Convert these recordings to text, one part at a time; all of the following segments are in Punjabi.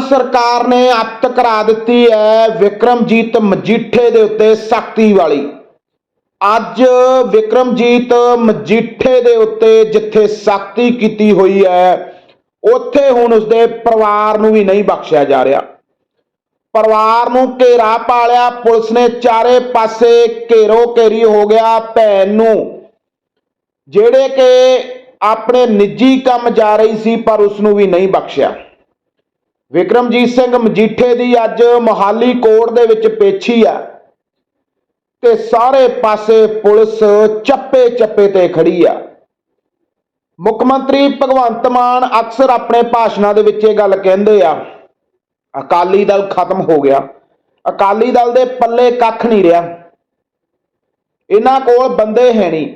ਸਰਕਾਰ ਨੇ ਅਪਤ ਕਰਾ ਦਿੱਤੀ ਹੈ ਵਿਕਰਮਜੀਤ ਮਜੀਠੇ ਦੇ ਉੱਤੇ ਸਖਤੀ ਵਾਲੀ। ਅੱਜ ਵਿਕਰਮਜੀਤ ਮਜੀਠੇ ਦੇ ਉੱਤੇ ਜਿੱਥੇ ਸਖਤੀ ਕੀਤੀ ਹੋਈ ਹੈ, ਉੱਥੇ ਹੁਣ ਉਸਦੇ ਪਰਿਵਾਰ ਨੂੰ ਵੀ ਨਹੀਂ ਬਖਸ਼ਿਆ ਜਾ ਰਿਹਾ। ਪਰਿਵਾਰ ਨੂੰ ਘੇਰਾ ਪਾ ਲਿਆ ਪੁਲਿਸ ਨੇ ਚਾਰੇ ਪਾਸੇ ਘੇਰੋ ਘੇਰੀ ਹੋ ਗਿਆ ਭੈਣ ਨੂੰ। ਜਿਹੜੇ ਕਿ ਆਪਣੇ ਨਿੱਜੀ ਕੰਮ ਜਾ ਰਹੀ ਸੀ, ਪਰ ਉਸ ਨੂੰ ਵੀ ਨਹੀਂ ਬਖਸ਼ਿਆ। ਵਿਕਰਮਜੀਤ ਸਿੰਘ ਮਜੀਠੇ ਦੀ ਅੱਜ ਮੋਹਾਲੀ ਕੋਰਟ ਦੇ ਵਿੱਚ ਪੇਛੀ ਆ। ਤੇ ਸਾਰੇ ਪਾਸੇ ਪੁਲਿਸ ਚੱਪੇ ਚੱਪੇ ਤੇ ਖੜੀ ਆ। ਮੁੱਖ ਮੰਤਰੀ ਭਗਵੰਤ ਮਾਨ ਅਕਸਰ ਆਪਣੇ ਭਾਸ਼ਣਾਂ ਦੇ ਵਿੱਚ ਇਹ ਗੱਲ ਕਹਿੰਦੇ ਆ, ਅਕਾਲੀ ਦਲ ਖਤਮ ਹੋ ਗਿਆ। ਅਕਾਲੀ ਦਲ ਦੇ ਪੱਲੇ ਕੱਖ ਨਹੀਂ ਰਿਹਾ। ਇਹਨਾਂ ਕੋਲ ਬੰਦੇ ਹੈ ਨਹੀਂ।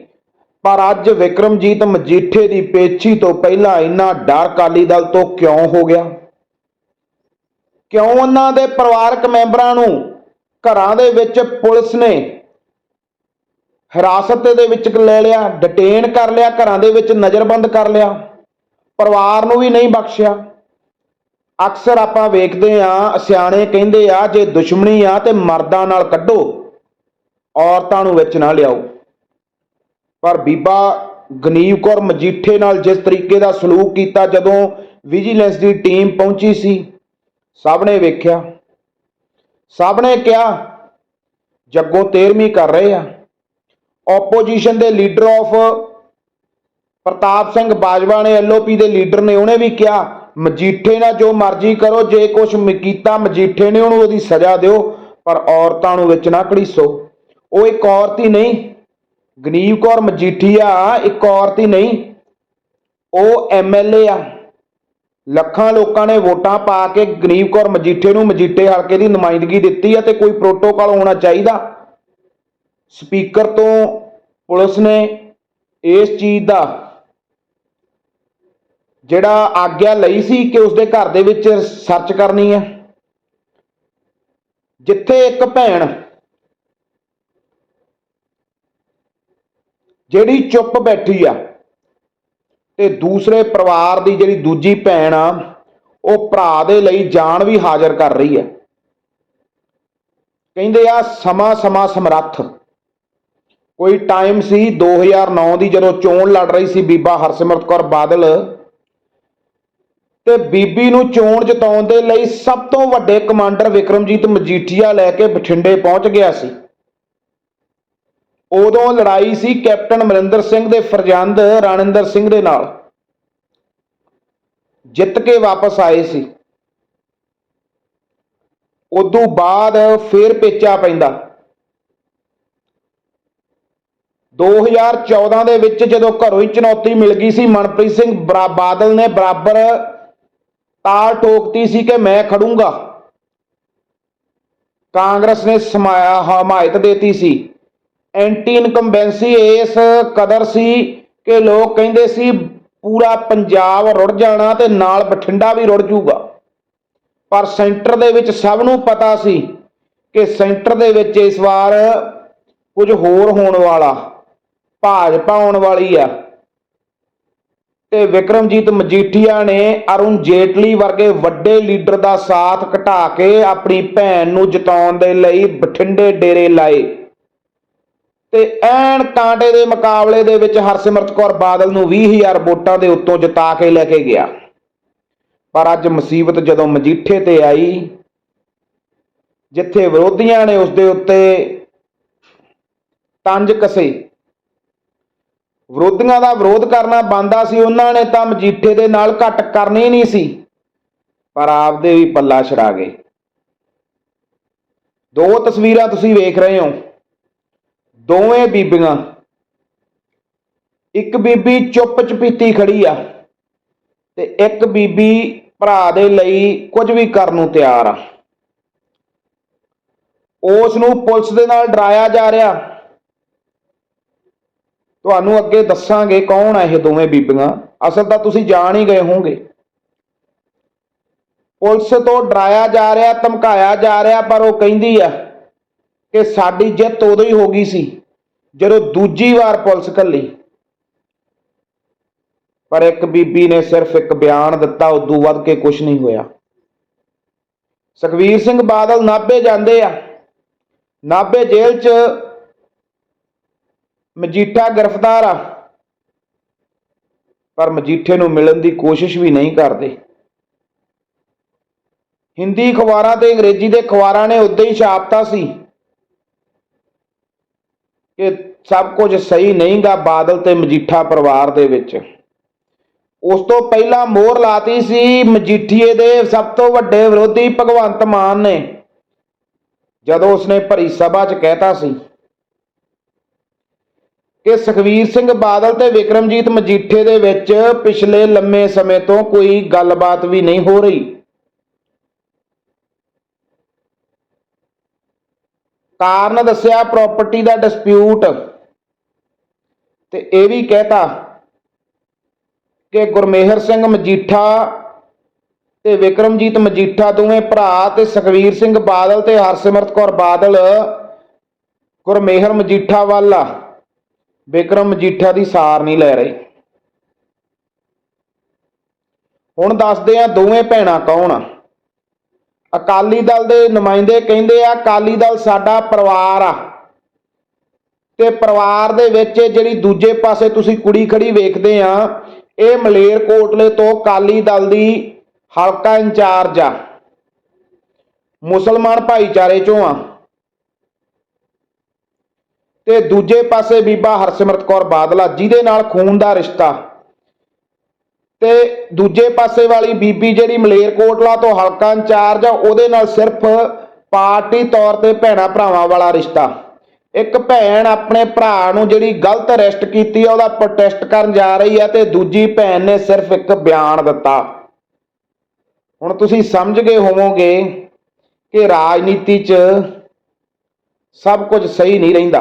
ਪਰ ਅੱਜ ਵਿਕਰਮਜੀਤ ਮਜੀਠੇ ਦੀ ਪੇਚੀ ਤੋਂ ਪਹਿਲਾਂ ਇੰਨਾ ਡਰ ਅਕਾਲੀ ਦਲ ਤੋਂ ਕਿਉਂ ਹੋ ਗਿਆ? ਕਿਉਂ ਉਹਨਾਂ ਦੇ ਪਰਿਵਾਰਕ ਮੈਂਬਰਾਂ ਨੂੰ ਘਰਾਂ ਦੇ ਵਿੱਚ ਪੁਲਿਸ ਨੇ ਹਿਰਾਸਤ ਦੇ ਵਿੱਚ ਲੈ ਲਿਆ ਡਿਟੇਨ ਕਰ ਲਿਆ, ਘਰਾਂ ਦੇ ਵਿੱਚ ਨਜ਼ਰਬੰਦ ਕਰ ਲਿਆ, ਪਰਿਵਾਰ ਨੂੰ ਵੀ ਨਹੀਂ ਬਖਸ਼ਿਆ। ਅਕਸਰ ਆਪਾਂ ਵੇਖਦੇ ਆ ਸਿਆਣੇ ਕਹਿੰਦੇ ਆ, ਜੇ ਦੁਸ਼ਮਣੀ ਆ ਤੇ ਮਰਦਾਂ ਨਾਲ ਕੱਢੋ, ਔਰਤਾਂ ਨੂੰ ਵਿੱਚ ਨਾ ਲਿਆਓ। ਪਰ ਬੀਬਾ ਗਨੀਵ ਕੌਰ ਮਜੀਠੇ ਨਾਲ ਜਿਸ ਤਰੀਕੇ ਦਾ ਸਲੂਕ ਕੀਤਾ, ਜਦੋਂ ਵਿਜੀਲੈਂਸ ਦੀ ਟੀਮ ਪਹੁੰਚੀ ਸੀ ਸਭ ਨੇ ਵੇਖਿਆ। ਸਭ ਨੇ ਕਿਹਾ, ਜੱਗੋ 13ਵੀਂ ਕਰ ਰਹੇ ਆ। ਆਪੋਜੀਸ਼ਨ ਦੇ ਲੀਡਰ ਆਫ ਪ੍ਰਤਾਪ ਸਿੰਘ ਬਾਜਵਾ ਨੇ ਐਲਓਪੀ ਦੇ ਲੀਡਰ ਨੇ ਉਹਨੇ ਵੀ ਕਿਹਾ, ਮਜੀਠੇ ਨਾਲ ਜੋ ਮਰਜ਼ੀ ਕਰੋ, ਜੇ ਕੁਝ ਕੀਤਾ ਮਜੀਠੇ ਨੇ ਉਹਨੂੰ ਉਹਦੀ ਸਜ਼ਾ ਦਿਓ, ਪਰ ਔਰਤਾਂ ਨੂੰ ਵਿੱਚ ਨਾ ਘੜੀਸੋ। ਉਹ ਇੱਕ ਔਰਤ ਹੀ ਨਹੀਂ, ਗਨੀਵ ਕੌਰ ਮਜੀਠੀਆ ਇੱਕ ਔਰਤ ਹੀ ਨਹੀਂ, ਉਹ ਐਮਐਲਏ ਆ। ਲੱਖਾਂ ਲੋਕਾਂ ਨੇ ਵੋਟਾਂ ਪਾ ਕੇ ਗਰੀਬ ਕੌਰ ਮਜੀਠੇ ਨੂੰ ਮਜੀਠੇ ਹਲਕੇ ਦੀ ਨੁਮਾਇੰਦਗੀ ਦਿੱਤੀ ਹੈ ਤੇ ਕੋਈ ਪ੍ਰੋਟੋਕਾਲ ਹੋਣਾ ਚਾਹੀਦਾ? ਸਪੀਕਰ ਤੋਂ ਪੁਲਿਸ ਨੇ ਇਸ ਚੀਜ਼ ਦਾ ਜਿਹੜਾ ਆਗਿਆ ਲਈ ਸੀ ਕਿ ਉਸਦੇ ਘਰ ਦੇ ਵਿੱਚ ਸਰਚ ਕਰਨੀ ਹੈ। ਜਿੱਥੇ ਇੱਕ ਭੈਣ ਜਿਹੜੀ ਚੁੱਪ ਬੈਠੀ ਆ ਤੇ ਦੂਸਰੇ ਪਰਿਵਾਰ ਦੀ ਜਿਹੜੀ ਦੂਜੀ ਭੈਣ ਆ, ਉਹ ਭਰਾ ਦੇ ਲਈ ਜਾਨ ਵੀ ਹਾਜ਼ਰ ਕਰ ਰਹੀ ਹੈ। ਕਹਿੰਦੇ ਆ, ਸਮਾਂ ਸਮਾਂ ਸਮਰੱਥ। ਕੋਈ ਟਾਈਮ ਸੀ 2009 ਦੀ ਜਦੋਂ ਚੋਣ ਲੜ ਰਹੀ ਸੀ ਬੀਬਾ ਹਰਸਿਮਰਤ ਕੌਰ ਬਾਦਲ। ਤੇ ਬੀਬੀ ਨੂੰ ਚੋਣ ਜਿਤਾਉਣ ਦੇ ਲਈ ਸਭ ਤੋਂ ਵੱਡੇ ਕਮਾਂਡਰ ਵਿਕਰਮਜੀਤ ਮਜੀਠੀਆ ਲੈ ਕੇ ਬਠਿੰਡੇ ਪਹੁੰਚ ਗਿਆ ਸੀ। ਉਦੋਂ ਲੜਾਈ ਸੀ ਕੈਪਟਨ ਅਮਰਿੰਦਰ ਸਿੰਘ ਦੇ ਫਰਜ਼ੰਦ ਰਾਣਿੰਦਰ ਸਿੰਘ ਦੇ ਨਾਲ। ਜਿੱਤ ਕੇ ਵਾਪਸ ਆਏ ਸੀ। ਉਦੋਂ ਬਾਅਦ ਫੇਰ ਪੇਚਾ ਪੈਂਦਾ। 2014 ਦੇ ਵਿੱਚ ਜਦੋਂ ਘਰੋਂ ਹੀ ਚੁਣੌਤੀ ਮਿਲ ਗਈ ਸੀ, ਮਨਪ੍ਰੀਤ ਸਿੰਘ ਬਰਾ- ਬਾਦਲ ਨੇ ਬਰਾਬਰ ਤਾਲ ਟੋਕਤੀ ਸੀ ਕਿ ਮੈਂ ਖੜੂੰਗਾ। ਕਾਂਗਰਸ ਨੇ ਸਮਾਇਆ ਹਮਾਇਤ ਦੇਤੀ ਸੀ। ਐਂਟੀ ਇਨਕੰਬੈਂਸੀ ਇਸ ਕਦਰ ਸੀ ਕਿ ਲੋਕ ਕਹਿੰਦੇ ਸੀ ਪੂਰਾ ਪੰਜਾਬ ਰੁੜ ਜਾਣਾ ਤੇ ਨਾਲ ਬਠਿੰਡਾ ਵੀ ਰੁੜ ਜਾਊਗਾ। ਪਰ ਸੈਂਟਰ ਦੇ ਵਿੱਚ ਸਭ ਨੂੰ ਪਤਾ ਸੀ ਕਿ ਸੈਂਟਰ ਦੇ ਵਿੱਚ ਇਸ ਵਾਰ ਕੁਝ ਹੋਰ ਹੋਣ ਵਾਲਾ, ਭਾਜਪਾ ਆਉਣ ਵਾਲੀ ਆ। ਤੇ ਵਿਕਰਮਜੀਤ ਮਜੀਠੀਆ ਨੇ ਅਰੁਣ ਜੇਟਲੀ ਵਰਗੇ ਵੱਡੇ ਲੀਡਰ ਦਾ ਸਾਥ ਘਟਾ ਕੇ ਆਪਣੀ ਭੈਣ ਨੂੰ ਜਿਤਾਉਣ ਦੇ ਲਈ ਬਠਿੰਡੇ ਡੇਰੇ ਲਾਏ। ਤੇ ਐਨ ਕਾਂਟੇ ਦੇ ਮੁਕਾਬਲੇ ਦੇ ਵਿੱਚ ਹਰਸਿਮਰਤ ਕੌਰ ਬਾਦਲ ਨੂੰ 20000 ਵੋਟਾਂ ਦੇ ਉੱਤੋਂ ਜਿਤਾ ਕੇ ਲੈ ਕੇ ਗਿਆ। ਪਰ ਅੱਜ ਮੁਸੀਬਤ ਜਦੋਂ ਮਜੀਠੇ ਤੇ ਆਈ, ਜਿੱਥੇ ਵਿਰੋਧੀਆਂ ਨੇ ਉਸ ਦੇ ਉੱਤੇ ਤੰਜ ਕਸੇ। ਵਿਰੋਧੀਆਂ ਦਾ ਵਿਰੋਧ ਕਰਨਾ ਬੰਦਾ ਸੀ, ਉਹਨਾਂ ਨੇ ਤਾਂ ਮਜੀਠੇ ਦੇ ਨਾਲ ਘੱਟ ਕਰਨੀ ਨਹੀਂ ਸੀ, ਪਰ ਆਪਦੇ ਵੀ ਪੱਲਾ ਛੜਾ ਗਏ। ਦੋ ਤਸਵੀਰਾਂ ਤੁਸੀਂ ਵੇਖ ਰਹੇ ਹੋ। ਦੋਵੇਂ ਬੀਬੀਆਂ, ਇੱਕ ਬੀਬੀ ਚੁੱਪ ਚਪੀਤੀ ਖੜੀ ਆ ਤੇ ਇੱਕ ਬੀਬੀ ਭਰਾ ਦੇ ਲਈ ਕੁਝ ਵੀ ਕਰਨ ਨੂੰ ਤਿਆਰ ਆ। ਉਸ ਨੂੰ ਪੁਲਿਸ ਦੇ ਨਾਲ ਡਰਾਇਆ ਜਾ ਰਿਹਾ। ਤੁਹਾਨੂੰ ਅੱਗੇ ਦੱਸਾਂਗੇ ਕੌਣ ਆ ਇਹ ਦੋਵੇਂ ਬੀਬੀਆਂ। ਅਸਲ ਤਾਂ ਤੁਸੀਂ ਜਾਣ ਹੀ ਗਏ ਹੋਵੋਗੇ। ਪੁਲਿਸ ਤੋਂ ਡਰਾਇਆ ਜਾ ਰਿਹਾ, ਧਮਕਾਇਆ ਜਾ ਰਿਹਾ, ਪਰ ਉਹ ਕਹਿੰਦੀ ਆ ਕਿ ਸਾਡੀ ਜਿੱਤ ਉਦੋਂ ਹੀ ਹੋ ਗਈ ਸੀ, ਜਦੋਂ ਦੂਜੀ ਵਾਰ ਪੁਲਿਸ ਕੱਲੀ ਪਰ ਇੱਕ ਬੀਬੀ ਨੇ ਸਿਰਫ ਇੱਕ ਬਿਆਨ ਦਿੱਤਾ, ਉਦੋਂ ਵੱਧ ਕੇ ਕੁਝ ਨਹੀਂ ਹੋਇਆ। ਸੁਖਵੀਰ ਸਿੰਘ ਬਾਦਲ ਨਾਭੇ ਜਾਂਦੇ ਆ। ਨਾਭੇ ਜੇਲ੍ਹ 'ਚ ਮਜੀਠਾ ਗ੍ਰਿਫਤਾਰ ਆ। ਪਰ ਮਜੀਠੇ ਨੂੰ ਮਿਲਣ ਦੀ ਕੋਸ਼ਿਸ਼ ਵੀ ਨਹੀਂ ਕਰਦੇ। ਹਿੰਦੀ ਅਖਬਾਰਾਂ ਤੇ ਅੰਗਰੇਜ਼ੀ ਦੇ ਅਖਬਾਰਾਂ ਨੇ ਉਦਾਂ ਹੀ ਛਾਪਤਾ ਸੀ ਕਿ ਸਭ ਕੁਝ ਸਹੀ ਨਹੀਂਗਾ ਬਾਦਲ ਤੇ ਮਜੀਠਾ ਪਰਿਵਾਰ ਦੇ ਵਿੱਚ। ਉਸ ਤੋਂ ਪਹਿਲਾਂ ਮੋਹਰ ਲਾਤੀ ਸੀ ਮਜੀਠੀਏ ਦੇ ਸਭ ਤੋਂ ਵੱਡੇ ਵਿਰੋਧੀ ਭਗਵੰਤ ਮਾਨ ਨੇ। ਜਦੋਂ ਉਸਨੇ ਭਰੀ ਸਭਾ 'ਚ ਕਹਿਤਾ ਸੀ ਕਿ ਸੁਖਵੀਰ ਸਿੰਘ ਬਾਦਲ ਤੇ ਵਿਕਰਮਜੀਤ ਮਜੀਠੇ ਦੇ ਵਿੱਚ ਪਿਛਲੇ ਲੰਮੇ ਸਮੇਂ ਤੋਂ ਕੋਈ ਗੱਲਬਾਤ ਵੀ ਨਹੀਂ ਹੋ ਰਹੀ। ਕਾਰਨ ਦੱਸਿਆ ਪ੍ਰਾਪਰਟੀ ਦਾ ਡਿਸਪਿਊਟ ਤੇ ਇਹ ਵੀ ਕਹਿਤਾ ਕਿ ਗੁਰਮੇਹਰ ਸਿੰਘ ਮਜੀਠਾ ਤੇ ਵਿਕਰਮਜੀਤ ਮਜੀਠਾ ਦੋਵੇਂ ਭਰਾ ਤੇ ਸੁਖਵੀਰ ਸਿੰਘ ਬਾਦਲ ਤੇ ਹਰਸਿਮਰਤ ਕੌਰ ਬਾਦਲ ਗੁਰਮੇਹਰ ਮਜੀਠਾ ਵੱਲ ਆ। ਵਿਕਰਮ ਮਜੀਠਾ ਦੀ ਸਾਰ ਨਹੀਂ ਲੈ ਰਹੇ। ਹੁਣ ਦੱਸਦੇ ਆ ਦੋਵੇਂ ਭੈਣਾਂ ਕੌਣ ਆ। ਅਕਾਲੀ ਦਲ ਦੇ ਨੁਮਾਇੰਦੇ ਕਹਿੰਦੇ ਆ, ਅਕਾਲੀ ਦਲ ਸਾਡਾ ਪਰਿਵਾਰ ਆ। ਤੇ ਪਰਿਵਾਰ ਦੇ ਵਿੱਚ ਜਿਹੜੀ ਦੂਜੇ ਪਾਸੇ ਤੁਸੀਂ ਕੁੜੀ ਖੜੀ ਵੇਖਦੇ ਆ, ਇਹ ਮਲੇਰਕੋਟਲੇ ਤੋਂ ਅਕਾਲੀ ਦਲ ਦੀ ਹਲਕਾ ਇੰਚਾਰਜ ਆ। ਮੁਸਲਮਾਨ ਭਾਈਚਾਰੇ ਚੋਂ ਆ। ਤੇ ਦੂਜੇ ਪਾਸੇ ਬੀਬਾ ਹਰਸਿਮਰਤ ਕੌਰ ਬਾਦਲਾ, ਜਿਹਦੇ ਨਾਲ ਖੂਨ ਦਾ ਰਿਸ਼ਤਾ। ਤੇ ਦੂਜੇ ਪਾਸੇ ਵਾਲੀ ਬੀਬੀ ਜਿਹੜੀ ਮਲੇਰਕੋਟਲਾ ਤੋਂ ਹਲਕਾ ਇੰਚਾਰਜ ਆ, ਉਹਦੇ ਨਾਲ ਸਿਰਫ ਪਾਰਟੀ ਤੌਰ ਤੇ ਭੈਣਾ ਭਰਾਵਾਂ ਵਾਲਾ ਰਿਸ਼ਤਾ। ਇੱਕ ਭੈਣ ਆਪਣੇ ਭਰਾ ਨੂੰ ਜਿਹੜੀ ਗਲਤ ਅਰੈਸਟ ਕੀਤੀ ਆ, ਉਹਦਾ ਪ੍ਰੋਟੈਸਟ ਕਰਨ ਜਾ ਰਹੀ ਆ ਤੇ ਦੂਜੀ ਭੈਣ ਨੇ ਸਿਰਫ ਇੱਕ ਬਿਆਨ ਦਿੱਤਾ। ਹੁਣ ਤੁਸੀਂ ਸਮਝ ਗਏ ਹੋਵੋਗੇ ਕਿ ਰਾਜਨੀਤੀ 'ਚ ਸਭ ਕੁਝ ਸਹੀ ਨਹੀਂ ਰਹਿੰਦਾ।